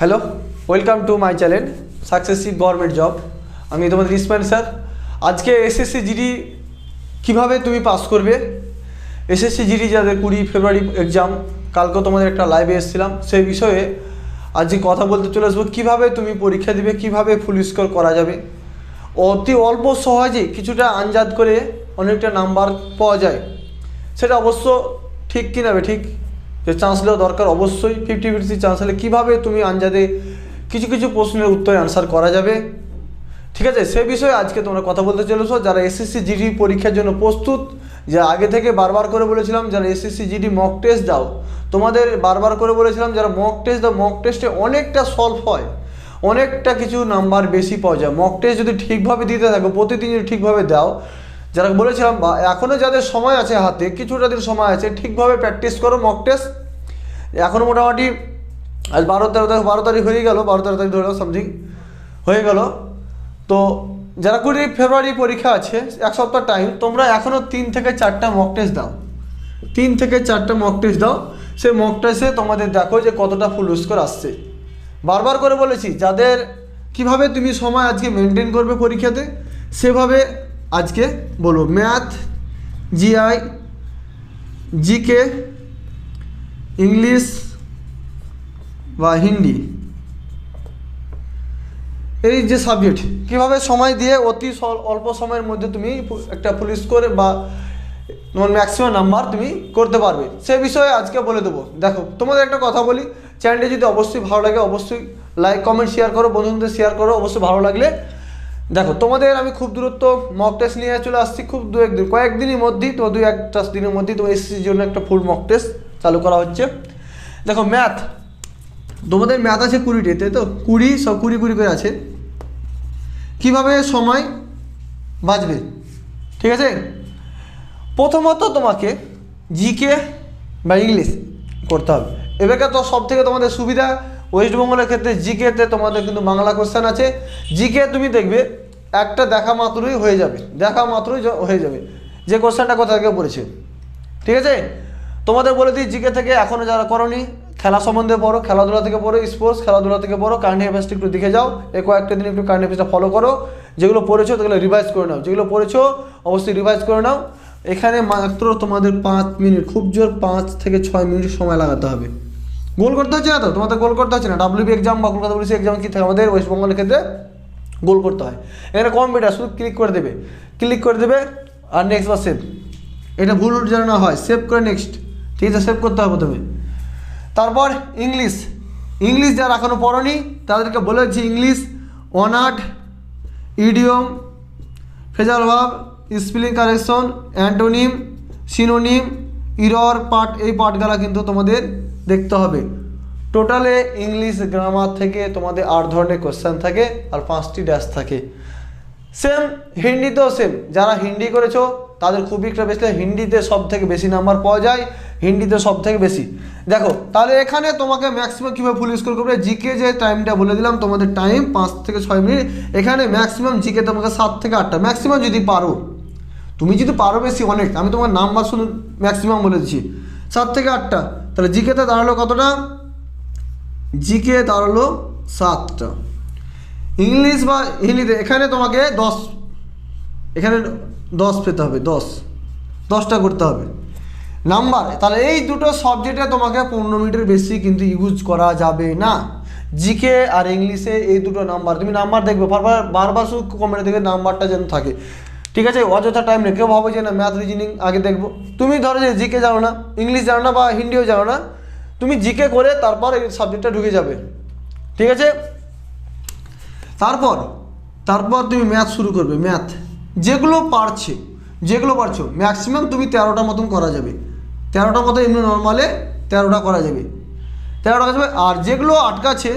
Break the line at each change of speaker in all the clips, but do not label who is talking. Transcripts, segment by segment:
Hello welcome to my channel successive government job আমি তোমাদের Ismail sir. আজকে এসএসসি জিডি কীভাবে তুমি পাস করবে? এসএসসি জিডি যাদের কুড়ি ফেব্রুয়ারি এক্সাম কালকে তোমাদের একটা লাইভে এসেছিলাম, সেই বিষয়ে আজকে কথা বলতে চলে আসব, কীভাবে তুমি পরীক্ষা দিবে, কীভাবে ফুল স্কোর করা যাবে। অতি অল্প সহজে কিছুটা আনজাদ করে অনেকটা নাম্বার পাওয়া যায়। সেটা অবশ্য ঠিক কি নেবে ঠিক? যে চান্স নেওয়া দরকার। অবশ্যই ফিফটি ফিফটি চান্স হলে কীভাবে তুমি আনজাদে কিছু কিছু প্রশ্নের উত্তরে আনসার করা যাবে। ঠিক আছে? সে বিষয়ে আজকে তোমরা কথা বলতে চলেছো। যারা এসএসসি জিডি পরীক্ষার জন্য প্রস্তুত, যে আগে থেকে বারবার করে বলেছিলাম, যারা এসএসসি জিডি মক টেস্ট দাও, তোমাদের বারবার করে বলেছিলাম, যারা মক টেস্ট দাও মক টেস্টে অনেকটা সলভ হয়। অনেকটা কিছু নাম্বার বেশি পাওয়া যায়। মক টেস্ট যদি ঠিকভাবে দিতে থাকো প্রতিদিন যদি ঠিকভাবে দাও যারা বলেছিলাম বা এখনও যাদের সময় আছে হাতে, কিছুটা দিন সময় আছে, ঠিকভাবে প্র্যাকটিস করো মক টেস্ট এখনও মোটামুটি আজ বারো তেরো তারিখ, বারো তারিখ হয়ে গেল, বারো তেরো তারিখ ধরে সামথিং হয়ে গেল। তো যারা কুড়ি ফেব্রুয়ারি পরীক্ষা আছে, এক সপ্তাহ টাইম তোমরা এখনও তিন থেকে চারটা মক টেস্ট দাও। তিন থেকে চারটা মক টেস্ট দাও। সেই মক টেস্টে তোমাদের দেখো যে কতটা ফুল স্কোর আসছে। বারবার করে বলেছি, যাদের কীভাবে তুমি সময় আজকে মেনটেন করবে পরীক্ষাতে, সেভাবে আজকে বলব ম্যাথ, জিআই, জিকে, ইংলিশ বা হিন্দি। এই যে সাবজেক্ট কীভাবে সময় দিয়ে অতি অল্প সময়ের মধ্যে তুমি একটা ফুল স্কোর বা তোমার ম্যাক্সিমাম নাম্বার তুমি করতে পারবে। সে বিষয়ে আজকে বলে দেবো। দেখো, তোমাদের একটা কথা বলি চ্যানেলটি যদি অবশ্যই ভালো লাগে, অবশ্যই লাইক কমেন্ট শেয়ার করো, বন্ধুদের শেয়ার করো, অবশ্যই ভালো লাগলে দেখো, তোমাদের আমি খুব দূরত্ব মক টেস্ট নিয়ে চলে আসছি খুব দু একদিন কয়েকদিনের মধ্যেই তো দু একটা দিনের মধ্যেই তোমার এসএসসির জন্য একটা ফুল মক টেস্ট চালু করা হচ্ছে। দেখো ম্যাথ তোমাদের ম্যাথ আছে কুড়িতে, তাই তো? কুড়ি, সব কুড়ি কুড়ি করে আছে। কীভাবে সময় বাঁচবে? ঠিক আছে? প্রথমত তোমাকে জিকে বা ইংলিশ করতে হবে। এবারকার তো সব থেকে তোমাদের সুবিধা ওয়েস্ট বেঙ্গলের ক্ষেত্রে জিকেতে তোমাদের কিন্তু বাংলা কোশ্চেন আছে। জিকে তুমি দেখবে একটা দেখা মাত্রই হয়ে যাবে, দেখা মাত্রই হয়ে যাবে। যে কোশ্চেনটা কোথা থেকে পড়েছে ঠিক আছে? তোমাদের বলে দিই, জিকে থেকে এখনও যারা করনি, খেলা সম্বন্ধে পড়ো, খেলাধুলা থেকে পড়ো স্পোর্টস খেলাধুলা থেকে পড়ো কারেন্ট অ্যাফেয়ার্সটা একটু দেখে যাও, এ কয়েকটা দিন একটু কারেন্ট অ্যাফেয়ার্সটা ফলো করো। যেগুলো পড়েছো, সেগুলো রিভাইজ করে নাও। যেগুলো পড়েছো, অবশ্যই রিভাইজ করে নাও। এখানে মাত্র তোমাদের পাঁচ মিনিট খুব জোর পাঁচ থেকে ছয় মিনিট সময় লাগাতে হবে। গোল করতে হচ্ছে না তো? তোমাদের গোল করতে হচ্ছে না? ডাব্লিউবি এক্সাম বা কলকাতা পুলিশ এক্সাম কী থাকে আমাদের? ওয়েস্ট বেঙ্গলের ক্ষেত্রে? গোল করতে হয়। এখানে কম্পিউটার শুধু ক্লিক করে দেবে। ক্লিক করে দেবে আর নেক্সট বা সেভ এটা ভুল যেন না হয় সেভ করে নেক্সট ঠিক আছে সেভ করতে হবে প্রথমে। তারপর ইংলিশ। ইংলিশ যারা এখনও পড়নি, তাদেরকে বলেছি ইংলিশ অনার্ট ইডিয়ম ফেজাল ভাব spelling correction antonym synonym error part এই পার্টগুলো কিন্তু তোমাদের দেখতে হবে। টোটালে ইংলিশ গ্রামার থেকে তোমাদের আট ধরনের কোশ্চেন থাকে আর পাঁচটি ড্যাশ থাকে। সেম হিন্দিতেও সেম যারা হিন্দি করেছ, তাদের খুবই একটা বেশি হিন্দিতে সব থেকে বেশি নাম্বার পাওয়া যায়, হিন্দিতে সব থেকে বেশি। দেখো, তাহলে এখানে তোমাকে ম্যাক্সিমাম কীভাবে ফুল স্কোর করবে জিকে যে টাইমটা বলে দিলাম, তোমাদের টাইম পাঁচ থেকে ছয় মিনিট। এখানে ম্যাক্সিমাম জিকে তোমাকে সাত থেকে আটটা। ম্যাক্সিমাম যদি পারো, তুমি যদি পারো বেশি অনেক, আমি তোমার নাম্বার শুধু ম্যাক্সিমাম বলে দিচ্ছি। সাত থেকে আটটা। তাহলে জিকেতে দাঁড়াল কতটা? জিকে দাঁড়াল সাতটা। ইংলিশ বা হিন্দিতে এখানে তোমাকে দশ, এখানে দশ পেতে হবে, দশ, দশটা করতে হবে। নাম্বার, তাহলে এই দুটো সাবজেক্টে তোমাকে পনেরো মিনিটের বেশি কিন্তু ইউজ করা যাবে না। জিকে আর ইংলিশে এই দুটো নাম্বার, তুমি নাম্বার দেখবে, বারবার বারবার শুধু কমেন্টে দেখবে নাম্বারটা যেন থাকে। ঠিক আছে, অযথা টাইম নেই, কেউ ভাবে যে না ম্যাথ রিজনিং আগে দেখব। তুমি ধরো যে জিকে জানো না, ইংলিশ জানো না বা হিন্দিও জানো না তুমি জিকে করে তারপর এই সাবজেক্টটা ঢুকে যাবে। ঠিক আছে? তারপর তারপর তুমি ম্যাথ শুরু করবে ম্যাথ যেগুলো পারছে, যেগুলো পারছ ম্যাক্সিমাম তুমি তেরোটা মতন করা যাবে। তেরোটা মতো এমনি নর্মালে তেরোটা করা যাবে। তেরোটা করা যাবে, আর যেগুলো আটকাছে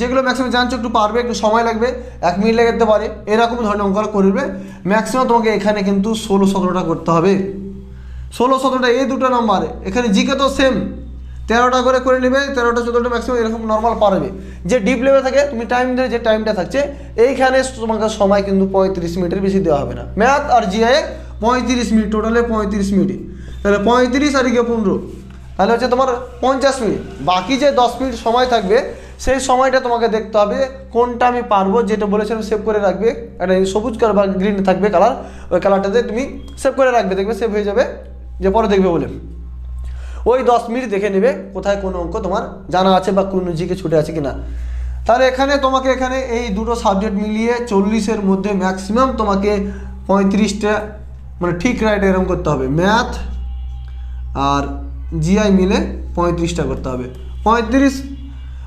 যেগুলো ম্যাক্সিমাম জানছো, একটু পারবে, একটু সময় লাগবে, এক মিনিট লেগে যেতে পারে। এরকম ধরনের অঙ্কটা করবে। ম্যাক্সিমাম তোমাকে এখানে কিন্তু ষোলো সতেরোটা করতে হবে। ষোলো সতেরোটা, এই দুটো নাম্বার এখানে জিকে তো সেম তেরোটা করে করে নেবে, তেরোটা, চোদ্দোটা ম্যাক্সিমাম এরকম নর্মাল পারবে। যে ডিপ লেভেল থাকে, তুমি টাইম দিয়ে যে টাইমটা থাকছে, এইখানে তোমাকে সময় কিন্তু পঁয়ত্রিশ মিনিটের বেশি দেওয়া হবে না। ম্যাথ আর জিআই পঁয়ত্রিশ মিনিট টোটালে পঁয়ত্রিশ মিনিট। তাহলে পঁয়ত্রিশ আর গিয়ে পনেরো। তাহলে হচ্ছে তোমার পঞ্চাশ মিনিট। বাকি যে দশ মিনিট সময় থাকবে, সেই সময়টা তোমাকে দেখতে হবে, কোনটা আমি পারব, যেটা বলেছিলাম সেভ করে রাখবে। একটা সবুজ কালার বা গ্রিন থাকবে কালার ওই কালারটাতে তুমি সেভ করে রাখবে, দেখবে সেভ হয়ে যাবে, যে পরে দেখবে বলে। ওই দশ মিনিট দেখে নেবে কোথায় কোন অঙ্ক তোমার জানা আছে বা কোন জিকে ছুটে আছে কিনা। তাহলে এখানে তোমাকে এখানে এই দুটো সাবজেক্ট মিলিয়ে চল্লিশের মধ্যে ম্যাক্সিমাম তোমাকে পঁয়ত্রিশটা মানে ঠিক রাইট এরকম করতে হবে। ম্যাথ আর জিআই মিলে পঁয়ত্রিশটা করতে হবে। পঁয়ত্রিশ,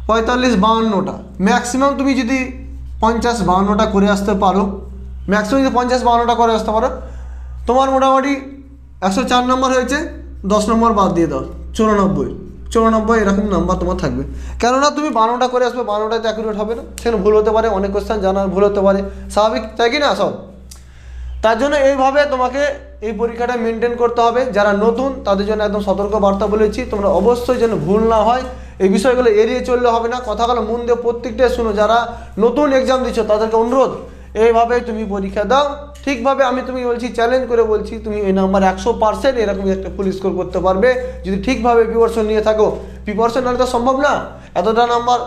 পঁয়তাল্লিশ, বাউান্নটা। ম্যাক্সিমাম তুমি যদি পঞ্চাশ, বাউান্নটা করে আসতে পারো ম্যাক্সিমাম যদি পঞ্চাশ, বাউান্নটা করে আসতে পারো, তোমার মোটামুটি একশো চার নম্বর হয়েছে। দশ নম্বর বাদ দিয়ে দাও, চুরানব্বই। চুরানব্বই এরকম নাম্বার তোমার থাকবে। কেননা তুমি বারোটা করে আসবে বারোটাতে অ্যাকুরেট হবে না। সেখানে ভুল হতে পারে, অনেক কোশ্চেন জানার ভুল হতে পারে। স্বাভাবিক, তাই কি না, সব? তার জন্য এইভাবে তোমাকে এই পরীক্ষাটা মেনটেন করতে হবে। যারা নতুন, তাদের জন্য একদম সতর্ক বার্তা বলেছি তোমরা অবশ্যই যেন ভুল না হয়। এই বিষয়গুলো এড়িয়ে চললে হবে না। কথাগুলো মন দিয়ে প্রত্যেকটা শুনো। যারা নতুন এক্সাম দিচ্ছ, তাদেরকে অনুরোধ এইভাবে তুমি পরীক্ষা দাও। ঠিকভাবে আমি তুমি বলছি চ্যালেঞ্জ করে বলছি, তুমি এই নাম্বার একশো পার্সেন্ট এরকম একটা ফুল স্কোর করতে পারবে। যদি ঠিকভাবে প্রিপারেশন নিয়ে থাকো। প্রিপারেশন নাহলে তো সম্ভব না। এতটা নাম্বার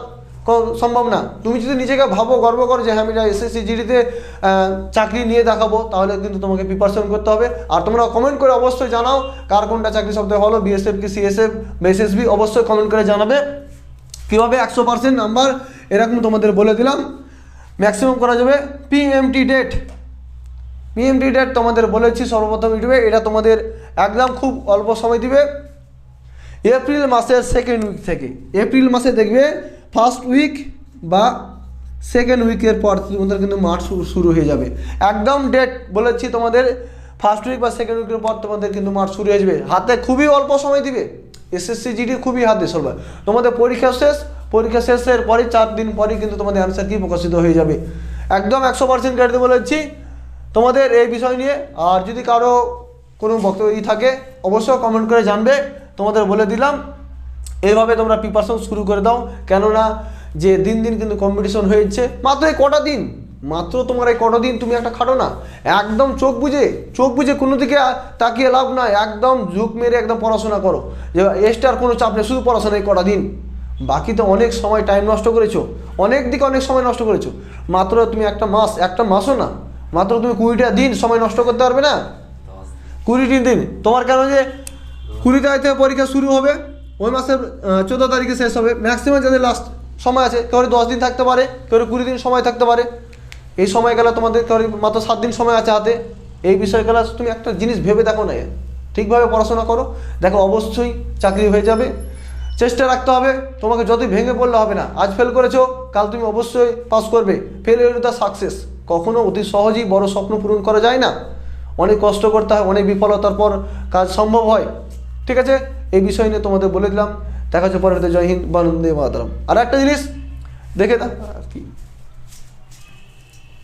সম্ভব না। তুমি যদি নিজেকে ভাবো, গর্ব করো যে হ্যাঁ আমি এসএসসি জিডিতে চাকরি নিয়ে দেখাবো, তাহলে কিন্তু তোমাকে প্রিপারেশন করতে হবে। আর তোমরা কমেন্ট করে অবশ্যই জানাও, কার কোনটা চাকরি সবথেকে ভালো বিএসএফ কি সিএসএফ বিএসএসবি অবশ্যই কমেন্ট করে জানাবে। কীভাবে একশো পার্সেন্ট নাম্বার এরকম তোমাদের বলে দিলাম। ম্যাক্সিমাম করা যাবে পিএমটি ডেট পিএমটি ডেট তোমাদের বলেছি সর্বপ্রথম ইউটিউবে, এটা তোমাদের একদম খুব অল্প সময় দিবে। এপ্রিল মাসের সেকেন্ড উইক থেকে। এপ্রিল মাসে দেখবে ফার্স্ট উইক বা সেকেন্ড উইকের পর তোমাদের কিন্তু মার্চ শুরু হয়ে যাবে। একদম ডেট বলেছি তোমাদের ফার্স্ট উইক বা সেকেন্ড উইকের পর তোমাদের কিন্তু মার্চ শুরু হয়ে যাবে। হাতে খুবই অল্প সময় দিবে। এসএসসি জিডি খুবই হাতে চলবে। তোমাদের পরীক্ষা শেষ পরীক্ষা শেষের পরে চার দিন পরেই কিন্তু তোমাদের অ্যান্সার কি প্রকাশিত হয়ে যাবে। একদম একশো পার্সেন্ট গাড়িতে বলেছি তোমাদের এই বিষয় নিয়ে আর যদি কারও কোনো বক্তব্য থাকে, অবশ্যই কমেন্ট করে জানবে। তোমাদের বলে দিলাম। এইভাবে তোমরা প্রিপারেশন শুরু করে দাও। কেননা যে দিন দিন কিন্তু কম্পিটিশন হয়েছে। মাত্র এই কটা দিন। মাত্র তোমার এই কটা দিন তুমি একটা খাটো না। একদম চোখ বুঝে চোখ বুঝে কোনো দিকে তাকিয়ে লাভ নাই। একদম ঝুঁক মেরে একদম পড়াশোনা করো। যে এক্সট্রার কোনো চাপ নেই, শুধু পড়াশোনা এই কটা দিন। বাকি তো অনেক সময় টাইম নষ্ট করেছ। অনেক দিকে অনেক সময় নষ্ট করেছ। মাত্র তুমি একটা মাস, একটা মাসও না, মাত্র তুমি কুড়িটা দিন সময় নষ্ট করতে পারবে না? কুড়িটি দিন। তোমার কেন যে কুড়ি তারিখ থেকে পরীক্ষা শুরু হবে, ওই মাসের চোদ্দ তারিখে শেষ হবে। ম্যাক্সিমাম যাদের লাস্ট সময় আছে কেউ দশ দিন থাকতে পারে কেউ কুড়ি দিন সময় থাকতে পারে। এই সময় গেলে তোমাদের কেউ মাত্র সাত দিন সময় আছে হাতে। এই বিষয় গেলে তুমি একটা জিনিস ভেবে দেখো না। ঠিকভাবে পড়াশোনা করো। দেখো অবশ্যই চাকরি হয়ে যাবে। চেষ্টা রাখতে হবে। তোমাকে যতই ভেঙে পড়লে হবে না। আজ ফেল করেছ, কাল তুমি অবশ্যই পাস করবে। ফেল ইউ দ্য সাকসেস কখনো অতি সহজেই বড় স্বপ্ন পূরণ করা যায় না। অনেক কষ্ট করতে হয়, অনেক বিফলতার পর কাজ সম্ভব হয়। ঠিক আছে? এই বিষয় নিয়ে তোমাদের বলে দিলাম। দেখা যাচ্ছে পরে জয় হিন্দ, বন্দে মাতরম। আর একটা জিনিস দেখে